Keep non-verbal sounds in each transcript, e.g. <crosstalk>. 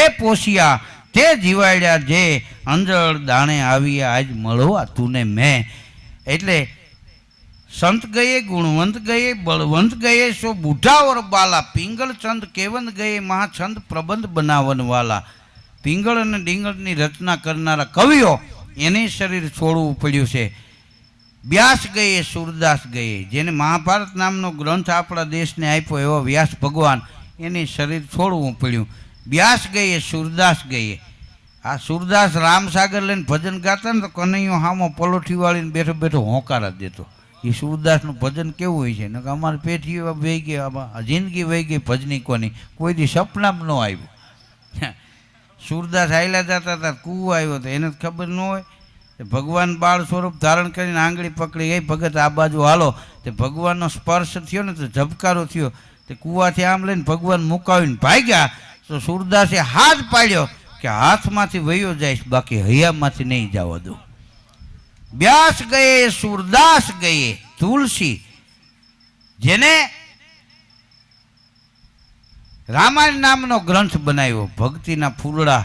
તે પોષ્યા, તે જીવાડ્યા જે અંજળ દાણે આવ્યા આજ મળવા તુને મેં. એટલે સંત ગયે, ગુણવંત ગયે, બળવંત ગયે, સો બુઢા ઓર બાલા પિંગળ ચંદ કેવંત ગયે મહાછંદ પ્રબંધ બનાવન વાલા. પિંગળ અને ડીંગળની રચના કરનારા કવિઓ એને શરીર છોડવું પડ્યું છે. વ્યાસ ગયે, સુરદાસ ગયે, જેને મહાભારત નામનો ગ્રંથ આપણા દેશને આપ્યો એવો વ્યાસ ભગવાન એને શરીર છોડવું પડ્યું. વ્યાસ ગઈએ, સુરદાસ ગઈએ. આ સુરદાસ રામસાગર લઈને ભજન ગાતા ને તો કનૈયો હામો પલોઠી વાળીને બેઠો બેઠો હોંકાર દેતો. એ સુરદાસનું ભજન કેવું હોય છે? ને અમારે પેઠી વહી ગઈ જિંદગી વહી ગઈ ભજની કોની? કોઈ દી સપનામાં ન આવ્યું. સુરદાસ આયલા જતા હતા કૂવો આવ્યો હતો એને ખબર ન હોય. ભગવાન બાળ સ્વરૂપ ધારણ કરીને આંગળી પકડી ગઈ ભગત, આ બાજુ હાલો. તે ભગવાનનો સ્પર્શ થયો ને તો ઝબકારો થયો. તે કૂવાથી આમ લઈને ભગવાન મુકાવીને ભાગ્યા. તો સુરદાસે હાથ પાડ્યો કે હાથમાંથી વયો જઈશ, બાકી હૈયામાંથી નહીં જવા દો. વ્યાસ ગયે, સુરદાસ ગયે, તુલસી, જેને રામાયણ નામનો ગ્રંથ બનાવ્યો, ભક્તિના ફૂલડા,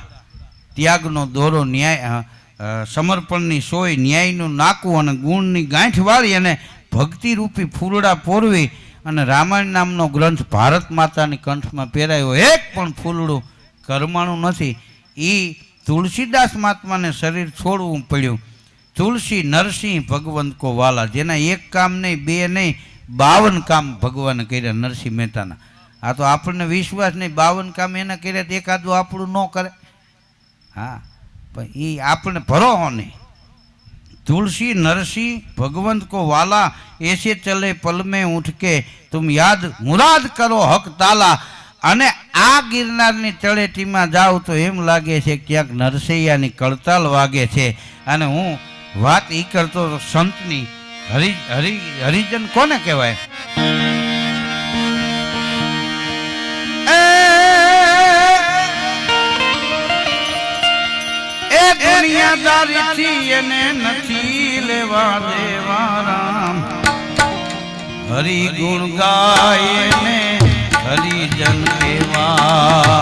ત્યાગનો દોરો, ન્યાય સમર્પણની સોય, ન્યાયનું નાકું અને ગુણની ગાંઠ વાળી અને ભક્તિરૂપી ફૂલડા પોરવી અને રામાયણ નામનો ગ્રંથ ભારત માતાની કંઠમાં પહેરાયો. એક પણ ફૂલડું કરમાણું નથી. એ તુલસીદાસ મહાત્માને શરીર છોડવું પડ્યું. તુલસી, નરસિંહ ભગવંત કો વાલા, જેના એક કામ નહીં, બે નહીં, બાવન કામ ભગવાને કર્યા નરસિંહ મહેતાના. આ તો આપણને વિશ્વાસ નહીં, બાવન કામ એના કર્યા એકાદું આપણું ન કરે. હા, પણ એ આપણને ભરો નહીં. तुलसी नरसी भगवंत को वाला ऐसे चले पल में उठ के तुम યાદ મુરાદ કરો હક તાલા અને આ ગિરનારની તળેટીમાં જાઉં તો એમ લાગે છે ક્યાંક નરસૈયાની કળતાલ વાગે છે અને હું વાત એ કરતો તો સંતની હરિ હરિ હરિજન કોને કહેવાય એ દુનિયાદારીથી એને નથી લેવા દેવા રામ. હરિ ગુણ ગાય ને હરિજન કેવા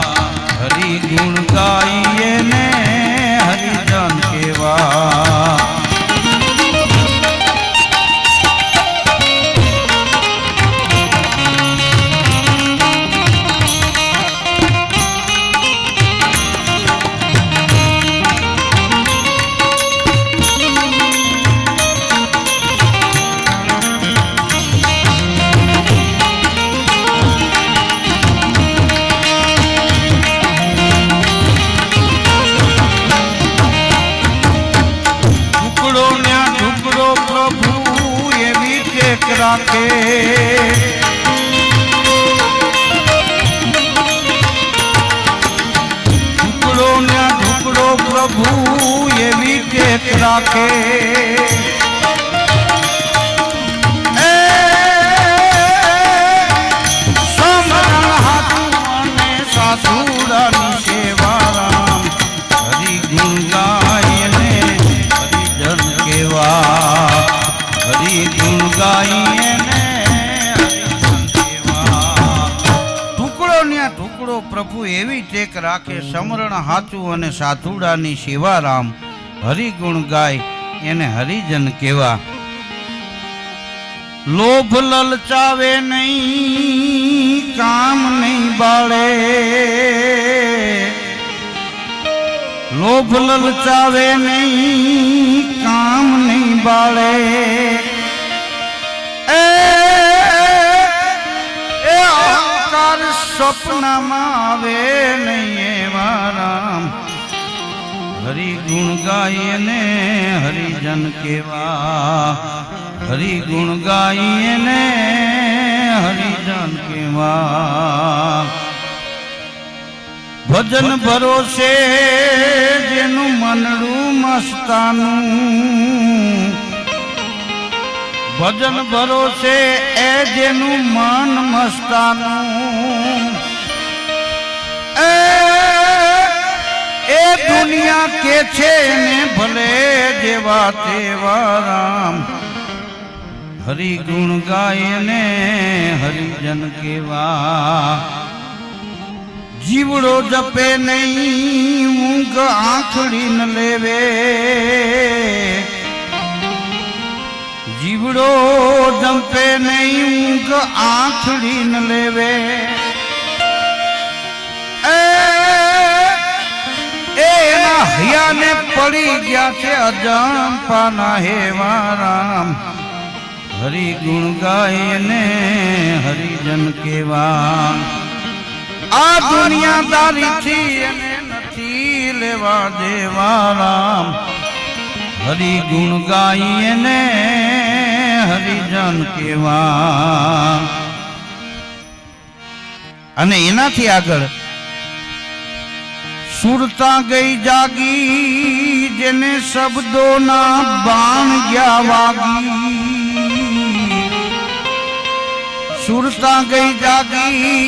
હરિ ગુણ ગાય ને રાખે ઢુકડો ન્યા ઢુકડો પ્રભુ એવી ટેક રાખે પ્રભુ એવી ટેક રાખે, સમરણ હાચું અને સાધુડાની સેવા રામ. હરિગુણ ગાય, એને હરિજન કેવા. લોભ લલચાવે નહીં, કામ નહીં બાળે. લોભ લલચાવે નહીં, કામ નહીં બાળે. સપનામાં આવે નહીં એવા રામ હરિ ગુણ ગાય ને હરિજન કેવા. હરિ ગુણ ગાય ને હરિજન કેવા. ભજન ભરોસે જેનું મનડું મસ્તાનું. ભજન ભરોસે એ જેનું મન મસ્તાનું. દુનિયા કે છે ને ભલે જેવા તેવા રામ. હરિ ગુણ ગાય ને હરિજન કેવા. જીવડો જપે નહીં, ઊંઘ આંખડી ન લેવે. જીવડો જંપે નહીં, ઊંઘ આંખડી ન લેવે. હૈયાને પડી ગયા છે અજંપાના હેવા રામ હરિ ગુણ ગાયને હરિજન કેવા આ દુનિયાદારીથી એને નથી લેવા દેવા રામ હરિ ગુણ ગાયને હરિજન કેવા અને એનાથી આગળ સુરતા ગઈ જાગી, જેને શબ્દોના બાણ ગયા વાગી. સુરતા ગઈ જાગી,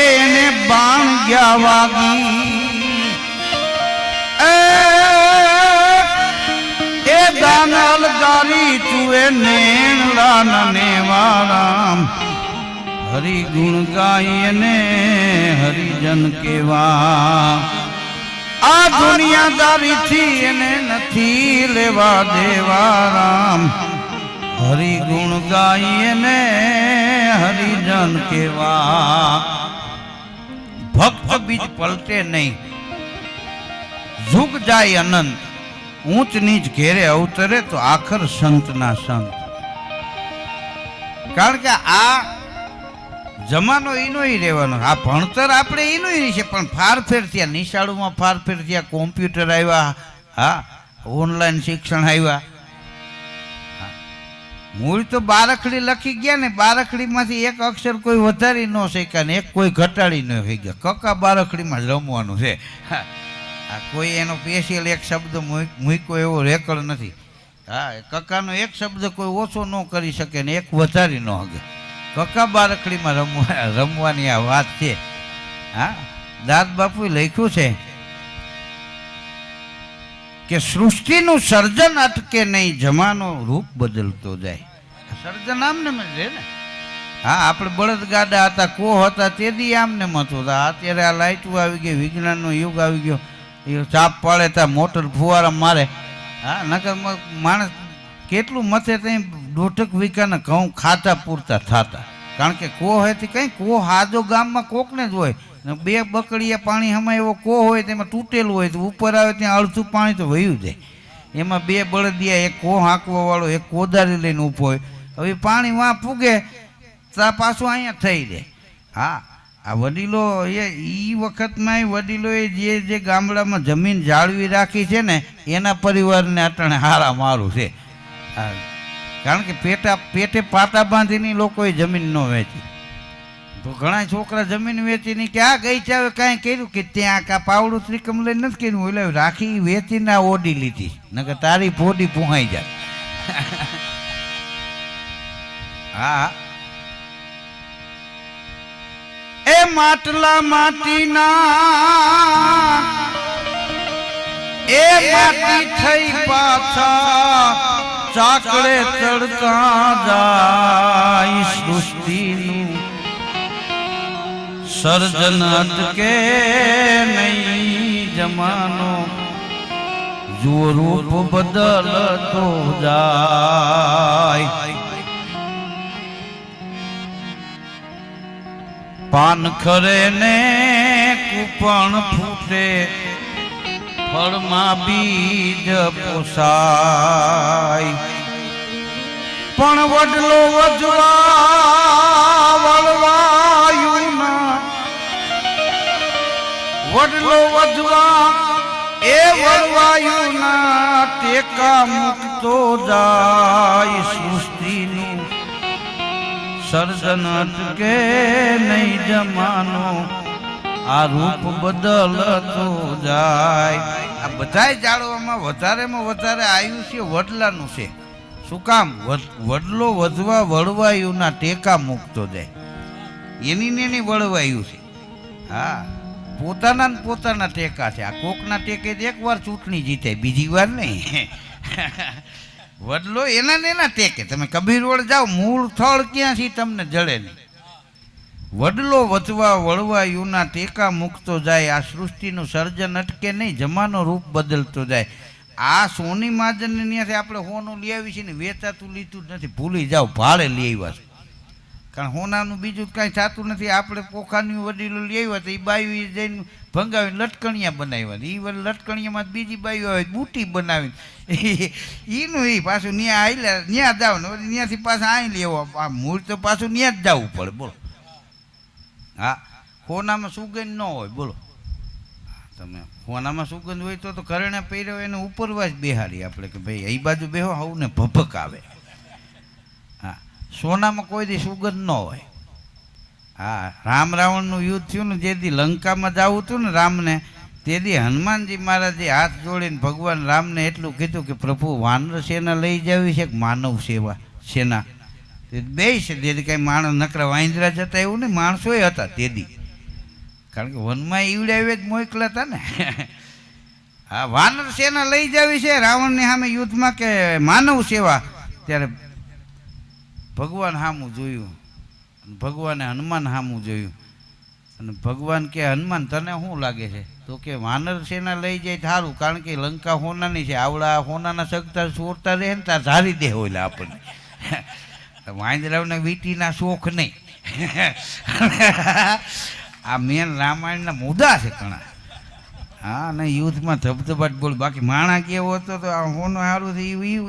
એને બાણ ગયા વાગી. એ એ દાનલ ગારી તુએ નેણલા નને વારામ હરિ ગુણ ગાય ને હરિજન કેવા. આ દુનિયાદારીથી એને નથી લેવા દેવા રામ. હરિ ગુણ ગાય ને હરિજન કેવા ભક્ત બીજ પલટે નહીં. ઝુક જાય અનંત. ઊંચ નીચ ઘેરે અવતરે તો આખર સંતના સંત. કારણ કે આ જમાનો એનો રહેવાનો. આ ભણતર આપણે એનું છે, પણ ફારફેર થયા. નિશાળોમાં ફારફેર થયા. કોમ્પ્યુટર આવ્યા. હા, ઓનલાઈન શિક્ષણ આવ્યા. મૂળ તો બારખડી લખી ગયા ને, બારખડીમાંથી એક અક્ષર કોઈ વધારી ન શક્યા ને, એક કોઈ ઘટાડી ન થઈ ગયા કકા બારખડીમાં રમવાનું છે. આ કોઈ એનો સ્પેશિયલ એક શબ્દ મૂક- મૂક્યો એવો રેકર્ડ નથી. હા, એ કકાનો એક શબ્દ કોઈ ઓછો ન કરી શકે ને, એક વધારી ન શકે. કકા બારકડીમાં રમવા રમવાની આ વાત છે. હા? દાદ બાપુએ લખ્યું છે કે સૃષ્ટિનું સર્જન અટકે નહીં, જમાનો રૂપ બદલતો જાય. સર્જન આમને છે ને? હા, આપણે બળદગાડા હતા કો હતા, તે દી આમને મત હતા. અત્યારે આ લાઇટો આવી ગઈ, વિજ્ઞાનનો યુગ આવી ગયો. એ ચાપ પાડે ત્યાં મોટર ફુવારા મારે. હા, નકર માણસ કેટલું મથે ત્યાં દોઢક વીઘાના ઘઉં ખાતા પૂરતા થતા. કારણ કે કો હોય કંઈ કો હાજો ગામમાં કોકને જ હોય. બે બકડીયા પાણી હમણાં એવો કો હોય તેમાં તૂટેલું હોય તો ઉપર આવે ત્યાં અડધું પાણી તો વયું જાય. એમાં બે બળદિયા, એક કો હાંકવા વાળો એક કોદારી લઈને ઊભો હોય. હવે પાણી વાં પૂગે તા પાછું અહીંયા થઈ જાય. હા, આ વડીલો એ એ વખતમાં વડીલોએ જે જે ગામડામાં જમીન જાળવી રાખી છે ને, એના પરિવારને અટાણે હારા મારું છે. હા કારણ કે પેટા પેટે પાટા બાંધીને લોકોએ જમીન ન વેચી. તો ઘણા છોકરા જમીન વેચીને કે આ ગઈ હવે કાંઈ કર્યું કે ત્યાં કાં પાવડું ત્રિકમ લઈને નથી કર્યું. એટલે રાખી વેચીને આ ઓડી લીધી. નકર તારી ફોડી પુહાઈ જાય. <laughs> હા. એ માટલા માટીના એ માટી થઈ પાછા. ચાકડે ચડતા જાય સૃષ્ટિનું. સર્જન અટકે નહીં જમાનો. જુઓ રૂપ બદલતો જાય. પાન ખરે ને કુપણ ફૂટે. ફળમાં બીજ પોસાય પણ વડલો વજવા વળવાયું વડલો વજવા એ વળવાયું ના ટેકા મૂકતો જાય સૃષ્ટિનું. સર્જન અટકે નહીં જમાનો. આ રૂપ બદલતું જાય. આ બધાય જાળવામાં વધારેમાં વધારે આયુષ્ય વડલાનું છે. શું કામ? વડલો વધવા વળવાયુના ટેકા મૂકતો જાય. એની ને એની વળવાયું છે. હા, પોતાના ને પોતાના ટેકા છે. આ કોકના ટેકે જ એકવાર ચૂંટણી જીતે બીજી વાર નહીં. વડલો એના ને એના ટેકે. તમે કબીર રોડ જાઓ, મૂળ થળ ક્યાંથી તમને જડે નહીં. વડલો વધવા વળવા યુના ટેકા મૂકતો જાય, આ સૃષ્ટિનું સર્જન અટકે નહીં, જમાનો રૂપ બદલતો જાય. આ સોની માજનને ત્યાંથી આપણે હોનું લઈ આવી છે ને, વેચાતું લીધું નથી. ભૂલી જાઓ, ભાડે લઈ આવ્યા છે. કારણ હોનાનું બીજું કાંઈ થતું નથી. આપણે પોખાની વડીલો લઈ આવ્યા તો એ બાયું જઈને ભંગાવીને લટકણિયા બનાવ્યા એ લટકણિયામાં બીજી બાયું આવે, બુટી બનાવીને. <laughs> એનું એ પાછું ત્યાં આવેલા ત્યાં જાવ ને ત્યાંથી પાછા અહીં લેવો આ મૂળ તો પાછું ત્યાં જ જવું પડે, બોલો. હા હોનામાં સુગંધ ન હોય, બોલો. તમે હોનામાં સુગંધ હોય તો તો કરણે પહેર્યો એને ઉપરવા જ બેહાડી આપણે કે ભાઈ એ બાજુ બેહો આવું ને ભભક આવે. હા, સોનામાં કોઈ દી સુગંધ ન હોય. હા, રામ રાવણનું યુદ્ધ થયું ને જે દી લંકામાં જવું હતું ને રામને, તે દી હનુમાનજી મહારાજે હાથ જોડીને ભગવાન રામને એટલું કીધું કે પ્રભુ વાનર સેના લઈ જવી છે માનવ સેવા, સેના? બે છે. તેથી કાંઈ માણસ નકરા વાંદરા જતા એવું નહીં. માણસોય હતા તે કારણ કે વનમાં ઈવડાવે જ મોકલા હતા ને. હા વાનર સેના લઈ જવી છે. રાવણની સામે યુદ્ધમાં કે માનવ સેવા. ત્યારે ભગવાન સામું જોયું. ભગવાને હનુમાન સામું જોયું. અને ભગવાન કે, હનુમાન, તને શું લાગે છે? તો કે, વાનર સેના લઈ જાય સારું કારણ કે લંકા હોનાની છે. આવડા હોનાના સગતા ચોરતા રહે ને ત્યાં ધારી દે હોય આપણને. વાંદરાવને વીટીના શોખ નહીં. આ મેન રામાયણના મુદ્દા છે ઘણા. હા, અને યુદ્ધમાં ધબધબાટ બોલ, બાકી માણા કેવો હતો તો આ હોનો સારું છે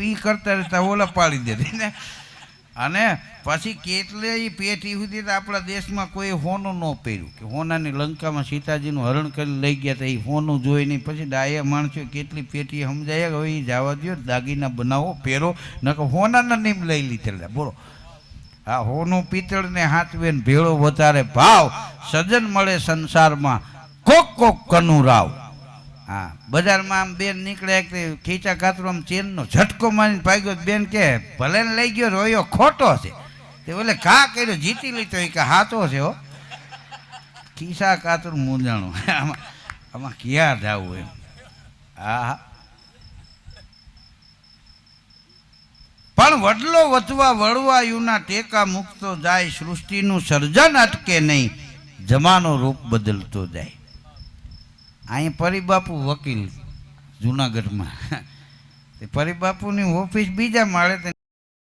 એ કરતા રહેતા ઓલા પાડી દેતી ને અને પછી કેટલેય પેઢી સુધી આપણા દેશમાં કોઈ હોનું ન પહેર્યું. કે હોનાની લંકામાં સીતાજીનું હરણ કરી લઈ ગયા હતા એ હોનું જોઈ નહીં. પછી ડાયા માણસો કેટલી પેટી સમજાય હવે એ જવા દો દાગીના બનાવો, પહેરો. નકર હોનાના નીમ લઈ લીધેલા. બોલો. આ હોનું પિત્તળને ને હાથવેન ભેળો વધારે ભાવ. સજન મળે સંસારમાં કોક કોક કનુ રાવ. હા. બજારમાં આમ બેન નીકળે કે ખીચા કાતરો ચેનનો ઝટકો મારીને ભાગ્યો બેન કે ભલે લઈ ગયો રોયો ખોટો છે. તે ઓલે ઘા કર્યો, જીતી લીધો. એ કે હાથો છે હો. ખીસા કાતરું મૂંઝાણું. આમાં આમાં ક્યાં જવું એમ. હા પણ વડલો વધવા વળવાયુના ટેકા મૂકતો જાય, સૃષ્ટિનું સર્જન અટકે નહીં, જમાનો રૂપ બદલતો જાય. અહીં પરિબાપુ વકીલ જુનાગઢમાં. તે પરિબાપુની ઓફિસ બીજા માળે તે